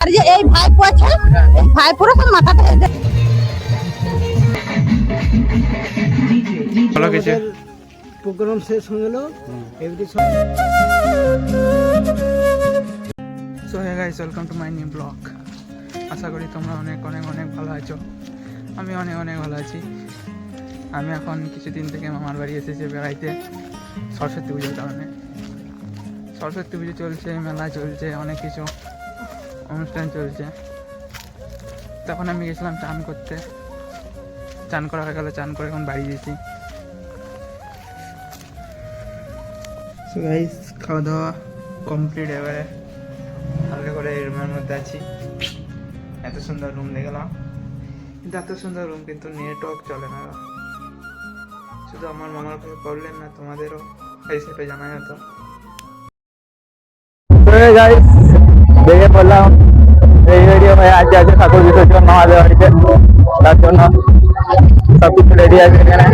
আর যে এই ভাইপো আছে এই ভাইপোরা সব মাথাতে ভালো কিছু প্রোগ্রাম শেষ হয়ে গেল এভরি সব so hey guys welcome to my new blog আশা করি তোমরা অনেক অনেক অনেক ভালো আছো। আমি অনেক অনেক ভালো আছি। আমি এখন কিছুদিন থেকে মামার বাড়ি এসেছি বেড়াইতে সরস্বতী পুজোর কারণে। সরস্বতী পুজো চলছে মেলা চলছে অনেক কিছু। অনুষ্ঠান চলছে। তখন আমি গেছিলাম চান করতে। চান করা হয়ে গেল, চান করে এখন বাড়ি গেছি। খাওয়া দাওয়া কমপ্লিট এবারে। হালকা করে রুমের মধ্যে আছি। এত সুন্দর রুম দেখলাম। কিন্তু এত সুন্দর রুম কিন্তু নেটওয়ার্ক চলে না। শুধু আমার মামার কোনো প্রবলেম না, তোমাদেরও। এই সেটা জানা যেত দেখে পড়লাম এই ভিডিও ভাই আজ আছে ঠাকুর বিসর্জন মহাদেব বাড়িতে তার জন্য সব কিছু রেডি আছে এখানে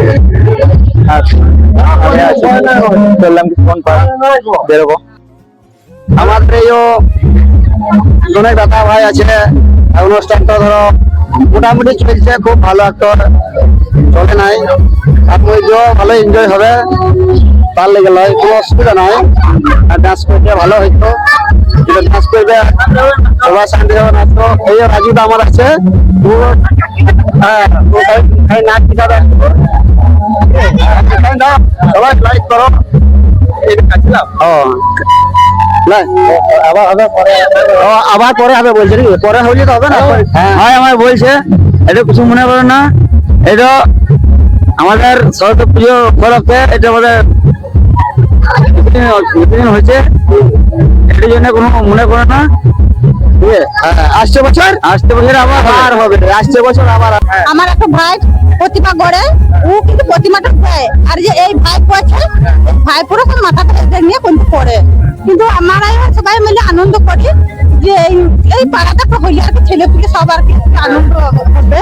আর আমি আছি চললাম কিছুক্ষণ পর বেরোবো আমাদের এই অনেক দাদা ভাই আছে অনুষ্ঠানটা ধরো মোটামুটি চলছে খুব ভালো একটা চলে নাই আর ভালো এনজয় হবে. ভালো লেগে লয় কোনো অসুবিধা নয় আর ডান্স করতে ভালো হইতো। যেটা ডান্স করবে সবার শান্তি হবে নাচতো এই রাজুদা আমার আছে। হ্যাঁ নাচ শিখাবে খালি সবাই লাইক করো। আবার পরে হবে। বলছে পরে হলে তো হবে না? হ্যাঁ। আমার বলছে এটা কিছু মনে করো না। এটা আমাদের সরস্বতী পুজো উপলক্ষে এটা আমাদের হয়েছে এটার জন্য কোনো মনে করে না? হ্যাঁ, আসছে বছর? আসছে বছর আবার আর হবে আসছে বছর আবার হ্যাঁ। আমার একটা ভাই প্রতিমা গড়ে ও কিন্তু প্রতিমাটা দেয়। আর যে এই ভাইপো আছে ভাইপোরা সব মাথাতে হেঁটে নিয়ে কিন্তু পড়ে কিন্তু আমরা সবাই মিলে আনন্দ করি যে এই- এই পাড়াটা হইলে আর ছেলে পুলে সব আর কি আনন্দ হবে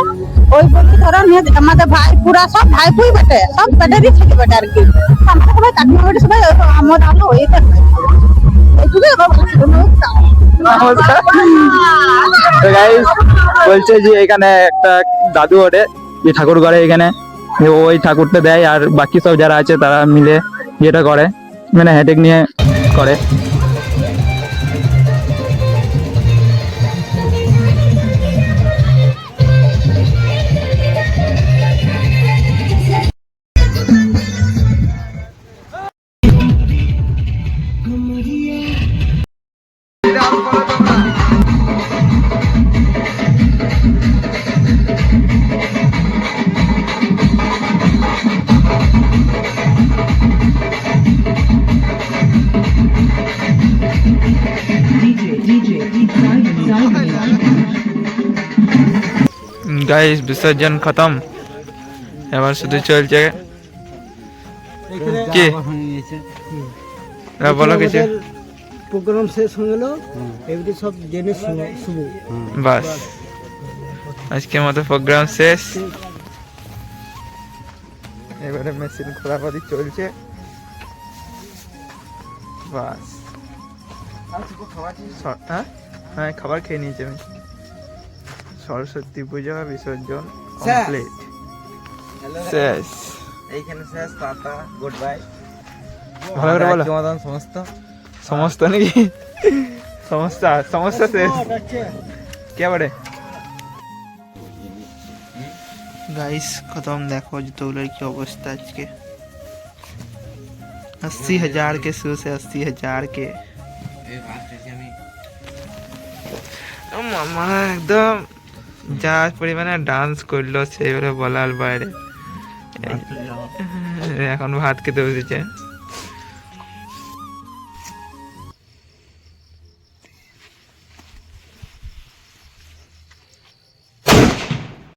ওই বলছি ধরো আমাদের ভাই পুরা সব ভাইপুই বেটে সব বেটারই ছেলে বেটে আর কি? আমরা সবাই কাকিমা বেটে সবাই আমার আলো এইটা বলছি, যে এখানে একটা দাদু ওঠে যে ঠাকুর করে এখানে। ওই ঠাকুরটা দেয় আর বাকি সব যারা আছে তারা মিলে যেটা করে মানে হেডেক নিয়ে করে। গাইস বিসর্জন খতম। এবার শুধু চলছে। কি? এবার বলো কিছু। প্রোগ্রাম শেষ হয়ে গেল। এভরি সব জেনে শুভ বাস। আজকের মতো প্রোগ্রাম শেষ। এবারে মেশিন খোলাপাতি চলছে। বাস। হ্যাঁ? হ্যাঁ খাবার খেয়ে নিয়েছি আমি। সরস্বতী পূজা বিসর্জন কমপ্লিট শেষ এইখানে শেষ টাটা গুড বাই ভালো করে বলো সমাধান সমস্ত সমস্ত নাকি সমস্যা সমস্যা শেষ কে বারে গাইস खत्म देखो जतौलर की अवस्था আজকে अस्सी हजार के शुरू से अस्सी हजार के ও মামা একদম যা পরিমাণে ডান্স করল সেইভাবে বলার বাইরে। এখন ভাত খেতে বসেছে।